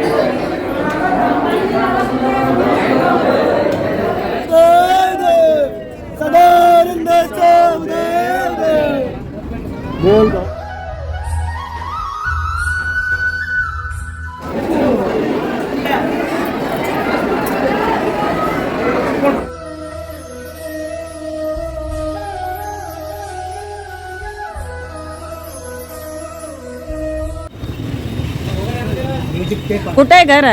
Thank you. कुठं आहे घर?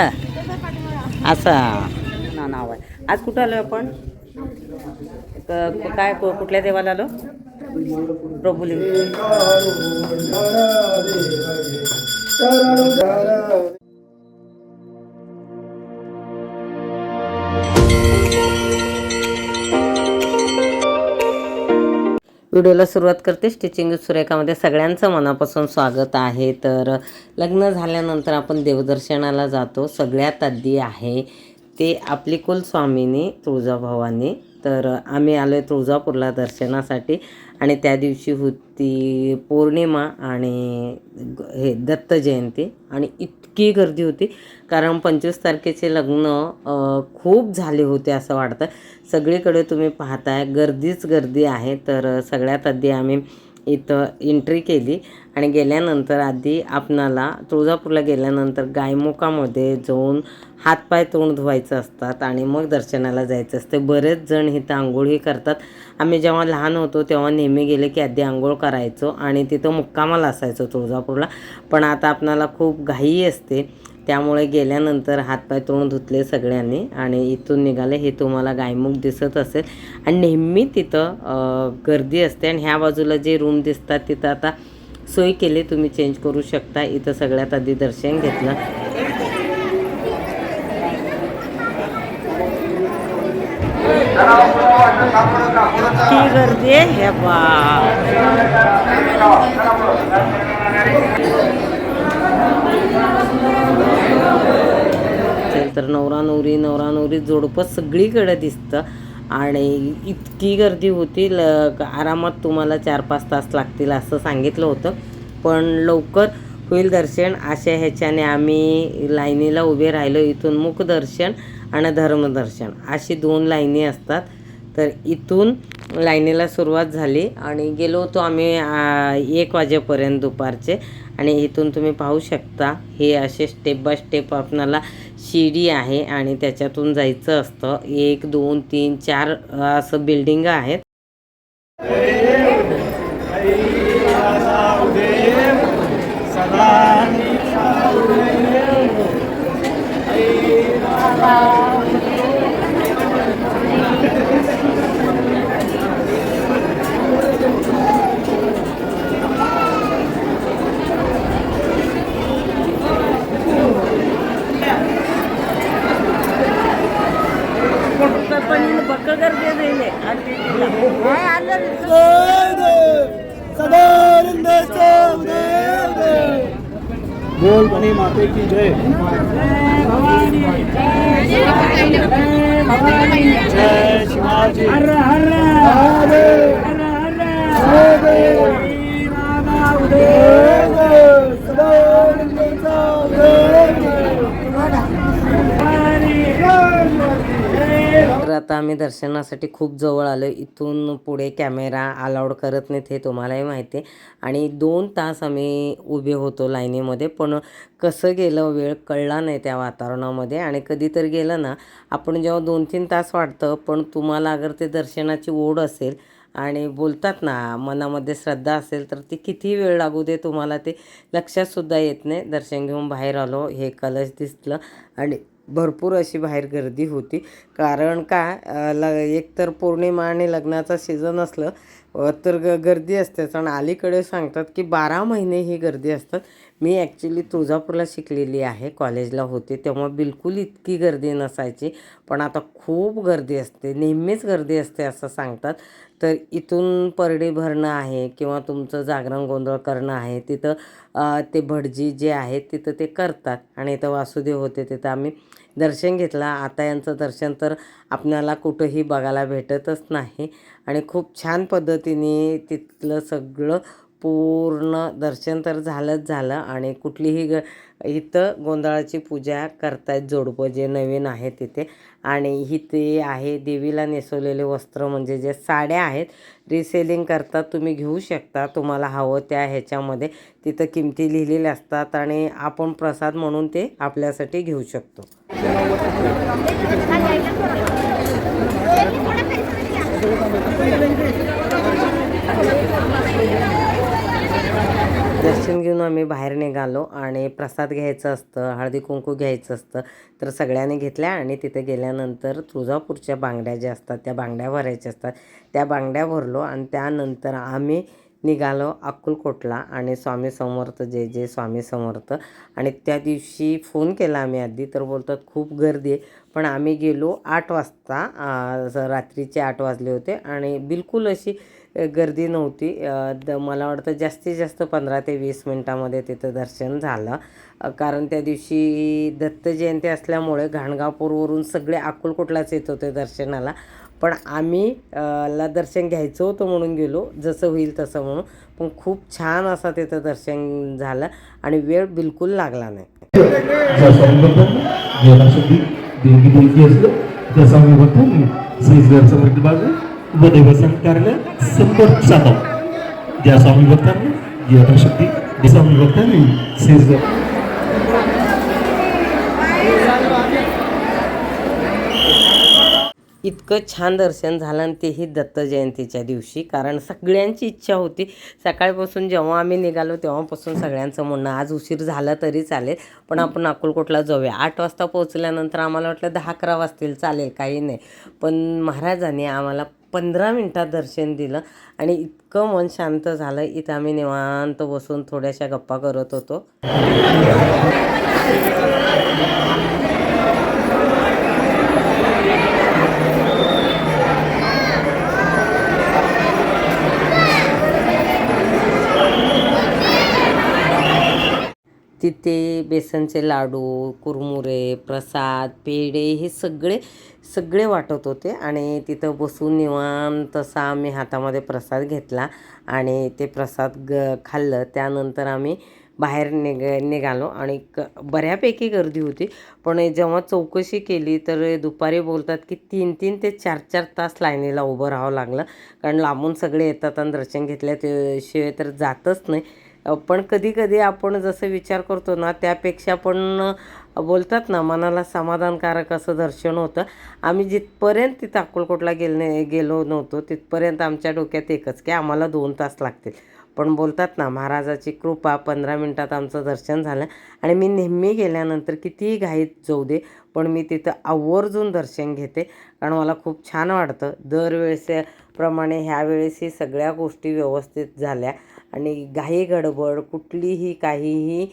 असं. ना नाव आहे. आज कुठं आलो आपण? काय कु- कुठल्या देवाला आलो? प्रभुलिंग. व्हिडिओला सुरुवात करते. स्टिचिंग सुरेखामध्ये सगळ्यांचं मनापासून स्वागत आहे. तर लग्न झाल्यानंतर आपण देवदर्शनाला जातो. सगळ्यात आधी आहे ते आपली कुलस्वामिनी तुळजाभवानी. तर आम्ही आलो आहे तुळजापूरला दर्शनासाठी. आणि त्या दिवशी होती पौर्णिमा आणि हे दत्त जयंती. आणि इतकी गर्दी होती कारण पंचवीस तारखेचे लग्न खूप झाले होते असं वाटतं. सगळीकडे तुम्ही पाहताय गर्दीच गर्दी आहे. तर सगळ्यात आधी आम्ही इथं एंट्री केली आणि गेल्यानंतर आधी आपणाला तुळजापूरला गेल्यानंतर गायमुखामध्ये जाऊन हातपाय तोंड धुवायचं असतात आणि मग दर्शनाला जायचं असते. बरेच जण इथं आंघोळही करतात. आम्ही जेव्हा लहान होतो तेव्हा नेहमी गेले की आधी आंघोळ करायचो आणि तिथं मुक्कामाला असायचो तुळजापूरला. पण आता आपणाला खूप घाई असते. त्यामुळे गेल्यानंतर हातपाय तोंड धुतले सगळ्यांनी आणि इथून निघाले. हे तुम्हाला गायमुख दिसत असेल. आणि नेहमी तिथं अ, गर्दी असते आणि ह्या बाजूला जे रूम दिसतात तिथं आता सोय केली. तुम्ही चेंज करू शकता. इथं सगळ्यात आधी दर्शन घेतलं. इतकी गर्दी आहे? हे बा असेल तर नवरा नवरी नवरा नवरी जोडपं सगळीकडे दिसतं. आणि इतकी गर्दी होती ल आरामात तुम्हाला चार पाच तास लागतील असं सांगितलं होतं. पण लवकर होईल दर्शन. अशा ह्याच्याने आम्ही लाईनीला उभे राहिलो. इथून मुखदर्शन आणि धर्मदर्शन अशी दोन लाईनी असतात. तर इथून लाईनीला सुरुवात झाली आणि गेलो होतो आम्ही एक वाजेपर्यंत दुपारचे. आणि इथून तुम्ही पाहू शकता हे असे स्टेप बाय स्टेप आपणाला शिडी आहे आणि त्याच्यातून जायचं असतं. एक दोन तीन चार असं बिल्डिंग आहेत. बनी माते की जय जय शिवाजी हर हर तर आता आम्ही दर्शनासाठी खूप जवळ आलो इथून पुढे कॅमेरा अलाउड करत नाहीत हे तुम्हालाही माहिती आहे. आणि दोन तास आम्ही उभे होतो लाईनीमध्ये पण कसं गेलं वेळ कळला नाही त्या वातावरणामध्ये. आणि कधी तर गेलं ना आपण जेव्हा दोन तीन तास वाटतं पण तुम्हाला अगर ते दर्शनाची ओढ असेल आणि बोलतात ना मनामध्ये श्रद्धा असेल तर ती किती वेळ लागू दे तुम्हाला ते लक्षातसुद्धा येत नाही. दर्शन घेऊन बाहेर आलो हे कलश दिसलं आणि भरपूर अशी बाहेर गर्दी होती. कारण काय ल एक तर पौर्णिमा आणि लग्नाचा सीझन असलं तर ग गर्दी असतेच. आणि अलीकडे सांगतात की बारा महिने ही गर्दी असतात. मी ॲक्च्युली तुळजापूरला शिकलेली आहे कॉलेजला होते तेव्हा बिलकुल इतकी गर्दी नसायची. पण आता खूप गर्दी असते नेहमीच गर्दी असते असं सांगतात. तर इथून परडी भरणं आहे किंवा तुमचं जागरण गोंधळ करणं आहे तिथं ते भटजी जे आहेत तिथं ते करतात. आणि इथं वासुदेव होते तिथं आम्ही दर्शन घेतलं. आता यांचं दर्शन तर आपल्याला कुठंही बघायला भेटतच नाही. आणि खूप छान पद्धतीने तिथलं सगळं पूर्ण दर्शन तर झालंच झालं. आणि कुठलीही ग इथं गोंधळाची पूजा करतायत जोडपं जे नवीन आहे तिथे आणि इथे आहे देवीला नेसवलेले वस्त्र म्हणजे जे साड्या आहेत रिसेलिंग करतात तुम्ही घेऊ शकता. तुम्हाला हवं त्या ह्याच्यामध्ये. तिथं किमती लिहिलेल्या असतात आणि आपण प्रसाद म्हणून ते आपल्यासाठी घेऊ शकतो. दर्शन घेऊन आम्ही बाहेर निघालो आणि प्रसाद घ्यायचं असतं हळदी कुंकू घ्यायचं असतं तर सगळ्यांनी घेतल्या आणि तिथे गेल्यानंतर तुळजापूरच्या बांगड्या ज्या असतात त्या बांगड्या भरायच्या असतात. त्या बांगड्या भरलो आणि त्यानंतर आम्ही निघालो अक्कलकोटला आणि स्वामी समर्थ जे जे स्वामी समर्थ. आणि त्या दिवशी फोन केला आम्ही आधी तर बोलतात खूप गर्दी आहे. पण आम्ही गेलो आठ वाजता रात्रीचे आठ वाजले होते आणि बिलकुल अशी गर्दी नव्हती. द मला वाटतं जास्तीत जास्त पंधरा ते वीस मिनटामध्ये तिथं दर्शन झालं. कारण त्या दिवशी दत्त जयंती असल्यामुळे घाणगापूरवरून सगळे अकोलकोटलाच येत होते दर्शनाला. पण आम्ही ला दर्शन घ्यायचं होतं म्हणून गेलो. जसं होईल तसं म्हणून. पण खूप छान असा तिथं दर्शन झालं आणि वेळ बिलकुल लागला नाही. स्वामी व संपर्क ज्या स्वामी भक्तांनी जीवनासाठी स्वामी भक्तांनी इतकं छान दर्शन झालं आणि तेही दत्त जयंतीच्या दिवशी कारण सगळ्यांची इच्छा होती. सकाळपासून जेव्हा आम्ही निघालो तेव्हापासून सगळ्यांचं म्हणणं आज उशीर झाला तरी चालेल पण आपण अकोलकोटला जाऊया. आठ वाजता पोहोचल्यानंतर आम्हाला वाटलं दहा अकरा वाजतील चालेल काही नाही. पण महाराजांनी आम्हाला पंधरा मिनटात दर्शन दिलं आणि इतकं मन शांत झालं. इथं आम्ही निवांत बसून थोड्याशा गप्पा करत होतो. ते बेसनचे लाडू कुरमुरे प्रसाद पेढे हे सगळे सगळे वाटत होते. आणि तिथं बसून निवांत तसा आम्ही हातामध्ये प्रसाद घेतला आणि ते प्रसाद ग खाल्लं. त्यानंतर आम्ही बाहेर निघ निघालो. आणि क बऱ्यापैकी गर्दी होती. पण जेव्हा चौकशी केली तर दुपारी बोलतात की तीन तीन ते चार चार तास लाईनीला उभं राहावं लागलं. कारण लांबून सगळे येतात आणि दर्शन घेतल्याशिवाय तर जातच नाही. पण कधी कधी आपण जसं विचार करतो ना त्यापेक्षा पण बोलतात ना मनाला समाधानकारक असं दर्शन होतं. आम्ही जिथपर्यंत तिथं अक्कलकोटला गेले गेलो नव्हतो तिथपर्यंत आमच्या डोक्यात एकच की आम्हाला दोन तास लागतील. पण बोलतात ना महाराजाची कृपा पंधरा मिनटात आमचं दर्शन झालं. आणि मी नेहमी गेल्यानंतर कितीही घाईत जाऊ दे पण मी तिथं आवर्जून दर्शन घेते. कारण मला खूप छान वाटतं. दरवेळेसप्रमाणे ह्यावेळेसही सगळ्या गोष्टी व्यवस्थित झाल्या. आणि घाई गडबड कुठलीही काहीही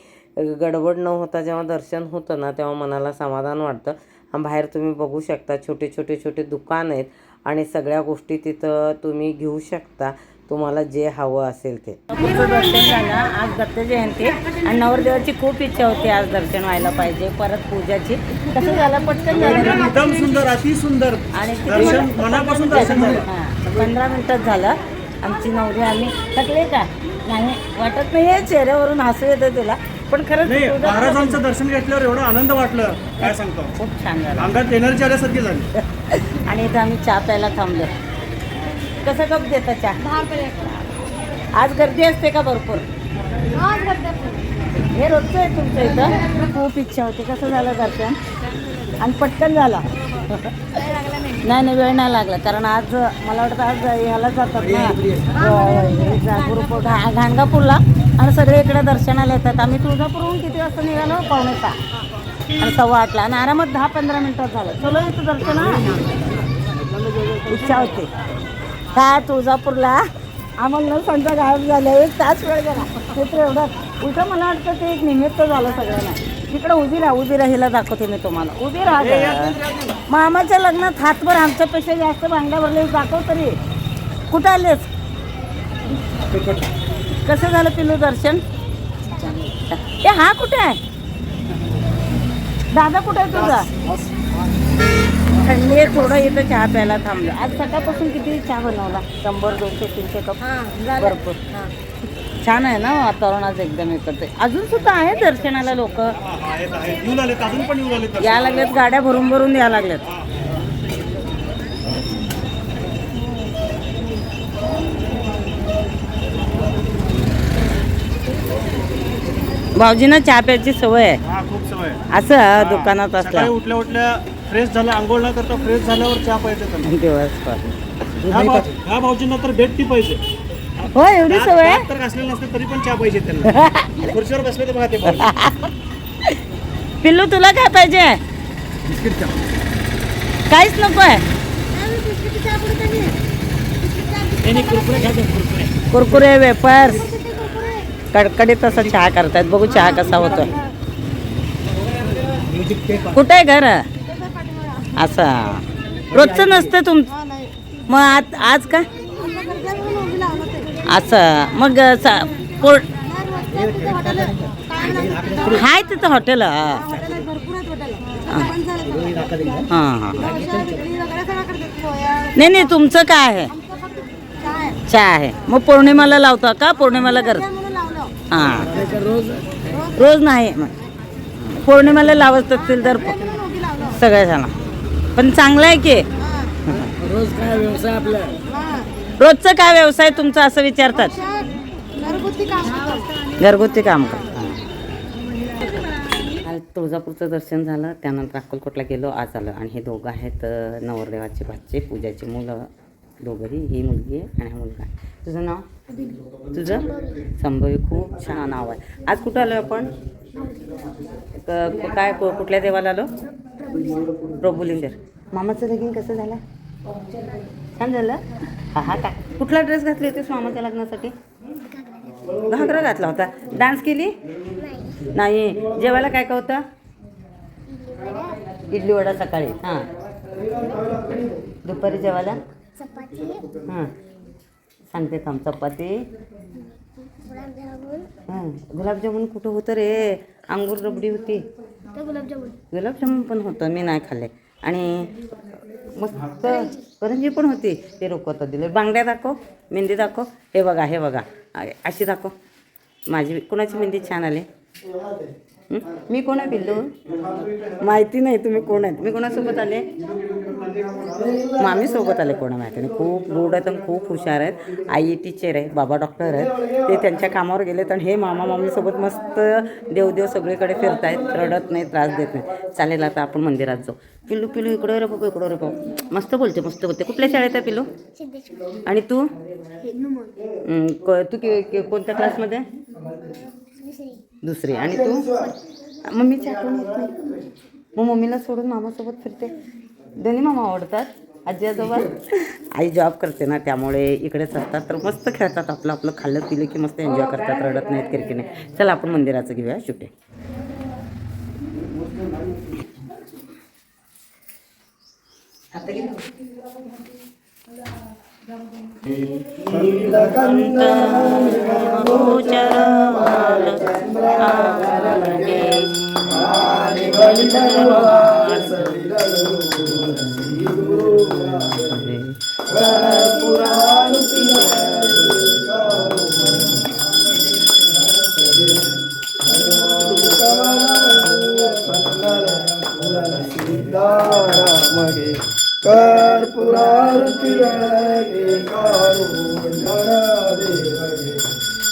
गडबड न होता जेव्हा दर्शन होतं ना तेव्हा मनाला समाधान वाटतं. आणि बाहेर तुम्ही बघू शकता छोटे छोटे छोटे दुकान आहेत आणि सगळ्या गोष्टी तिथं तुम्ही घेऊ शकता. तुम्हाला जे हवं असेल ते. दर्शन झालं आज दत्त जयंती. आणि नवरदेवाची खूप इच्छा होती आज दर्शन व्हायला पाहिजे परत पूजाची. कसं झालं पटकन झालं? एकदम सुंदर अति सुंदर. आणि पंधरा मिनिटात झालं. आमची नवरी आम्ही थकले का? नाही वाटत नाही आहे चेहऱ्यावरून हसू येतं तुला पण खरंच नाही महाराजांचं दर्शन घेतल्यावर एवढा आनंद वाटलं काय सांगतो? खूप छान झालं. अंगात एनर्जी आल्यासारखी झाली. आणि इथं आम्ही चहा प्यायला थांबलो. कसं कप देता चहा? आज गर्दी असते का भरपूर? हे रोजचं आहे तुमचं इथं? खूप इच्छा होती कसं झालं दर्शन? आणि पटकन झालं. नाही नाही वेळ नाही लागला. कारण आज मला वाटतं आज ह्याला जातात ना ग्रुप घाणगापूरला. आणि सगळे इकडे दर्शनाला येतात. आम्ही तुळजापूरहून किती वाजता निघालो? पावणे सहा आणि सव्वा आठला. आणि आरामात दहा पंधरा मिनिटात झालं. चलो येतं दर्शन इच्छा होती. काय तुळजापूरला. आम्हाला समजा गायब झालं एक तास वेळ गेला. मित्र एवढं. उलटं मला वाटतं ते एक निमित्त झालं सगळ्यांना. तिकडं उभी राहा उभी राहिला दाखवते मी तुम्हाला. उभी राहा मामाच्या लग्नात हातभर आमच्यापेक्षा जास्त भांड्या भरले दाखव तरी. कुठं आलेस? कसं झालं पिलू दर्शन? ए हा कुठे आहे? दादा कुठे आहे तुझा? थंडी थोडं इथं चहा प्यायला थांबलं. आज सकाळपासून किती चहा बनवला? शंभर दोनशे तीनशे कप? भरपूर. छान आहे ना वातावरण आज एकदम इकडचे अजून सुद्धा आहे दर्शनाला लोक? या लागल्यात गाड्या भरून भरून या लागल्यात. भाऊजींना चहा प्यायची सवय आहे. हा खूप सवय. असं दुकानात असल्या उठल्या उठल्या फ्रेश झालं आंघोळ न करता फ्रेश झाल्यावर चहा पाहिजे दिवसभर. ह्या भाऊजींना तर टी पाहिजे. हो एवढी सवय? आहे तर घासलेले नसते तरी पण चहा पाहिजे त्यांना. खुर्चीवर बसले तर बघा ते भाऊजी. पिल्लू तुला काय पाहिजे? काहीच नको आहे कुरकुरे वेपर्स कडकडीत असा चहा करतायत. बघू चहा कसा होतोय. कुठे आहे घर? असं. रोजचं नसतं तुम मग आज आज का? असं. मग सा- पोट हाय तिथं हॉटेल हां. हां नाही नाही तुमचं काय आहे? चहा आहे. मग पौर्णिमाला लावता का? पौर्णिमाला कर हां. रोज नाही. मग पौर्णिमाला लावत असतील तर सगळ्या जण पण चांगलं आहे की? रोजचं काय व्यवसाय तुमचा असं विचारतात? घरगुती काम कर काल तुळजापूरचं दर्शन झालं त्यानंतर अक्कलकोटला गेलो आज आलं. आणि हे दोघं आहेत नवरदेवाचे भाचे पूजाची मुलं दोघंही ही मुलगी आहे आणि हा मुलगा. आहे तुझं नाव? तुझं? संभवी खूप छान नाव आहे. आज कुठं आलो आपण? क- काय कु- कुठल्या देवाला आलो? प्रभुलिंगेर मामाचं लगीन कसं झालं? छान झालं. हा हा काय कुठला ड्रेस घातली होतीस मामाच्या लग्नासाठी? घागरा घातला होता. डान्स केली? नाही. जेवायला काय काय होतं? इडली वडा सकाळी. हां. दुपारी जेवायला? हां. सांगते थांब चपाती. हां. गुलाबजामुन कुठं होतं रे? अंगूर रबडी होती. गुलाबजामुन पण होतं मी नाही खाल्ले. आणि मस्त. करंजी पण होती. ते रोकवतं दिले. बांगड्या दाखव मेहंदी दाखव. हे बघा हे बघा. अशी दाखव. माझी कोणाची मेहंदी छान आली? मी कोण आहे पिल्लू? माहिती नाही तुम्ही कोण आहेत. मी कोणासोबत आले? मामी सोबत आले कोणा माहिती नाही खूप गोड आहेत आणि खूप हुशार आहेत. आई टीचर आहे बाबा डॉक्टर आहेत. ते त्यांच्या कामावर गेलेत आणि हे मामा मामीसोबत मस्त देवदेव सगळीकडे फिरतायत रडत नाही त्रास देत नाही चालेल आता आपण मंदिरात जाऊ. पिल्लू पिल्लू इकडं रे बघू इकडं रे बाबा मस्त बोलते मस्त बोलते. कुठल्या शाळेत आहे पिल्लू? आणि तू? क- तू कोणत्या क्लासमध्ये दुसरी. आणि तू? मम्मीची आठवण येत नाही. मग मम्मीला सोडून मामासोबत फिरते. दोन्ही मामा आवडतात आजी आजोबा? आई जॉब करते ना त्यामुळे इकडेच असतात तर मस्त खेळतात आपलं आपलं खाल्लं पिलं की मस्त एन्जॉय करतात रडत नाहीत किरकी नाही. चला आपण मंदिराचं घेऊया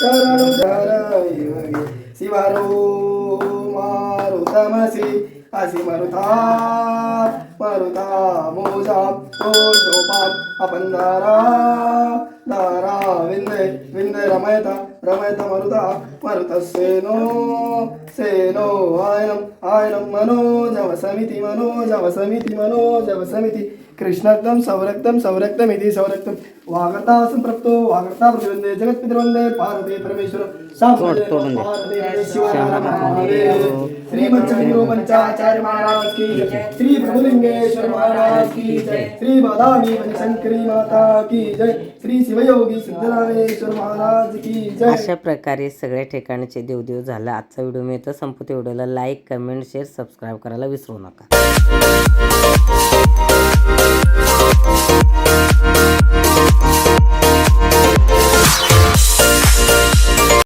శరణు శరణ శివరో మారు తమసి अशी मरुता मरुता मोजा मोजोपाम आपण दारा विंदे विंदे रमयता रमयता मरुता मरुत सेनो सेनो आयनम आयनम मनोजव समिति मनोजव समिति मनोजव समिति कृष्णार्थम सौरक्तम सौरक्तमिति सौरक्तम वागर्ता संप्रप्तो वागर्ता प्रतिबंधे जगत्पितृवंदे पार्वती परमेश्वर तोडून दे. श्रीमच्चंद्रो पंचाचार्य महाराज की जय। श्री प्रभुलिंगेश्वर महाराज की जय। श्री बादामी शंकरी माता की जय। श्री शिवयोगी सिद्धरामेश्वर महाराज की जय। अशा प्रकारे सगळ्या ठिकाणचे देवदेव झालं. आजचा व्हिडिओ मी तर संपते व्हिडिओला लाईक कमेंट शेअर सबस्क्राईब करायला विसरू नका. Thank you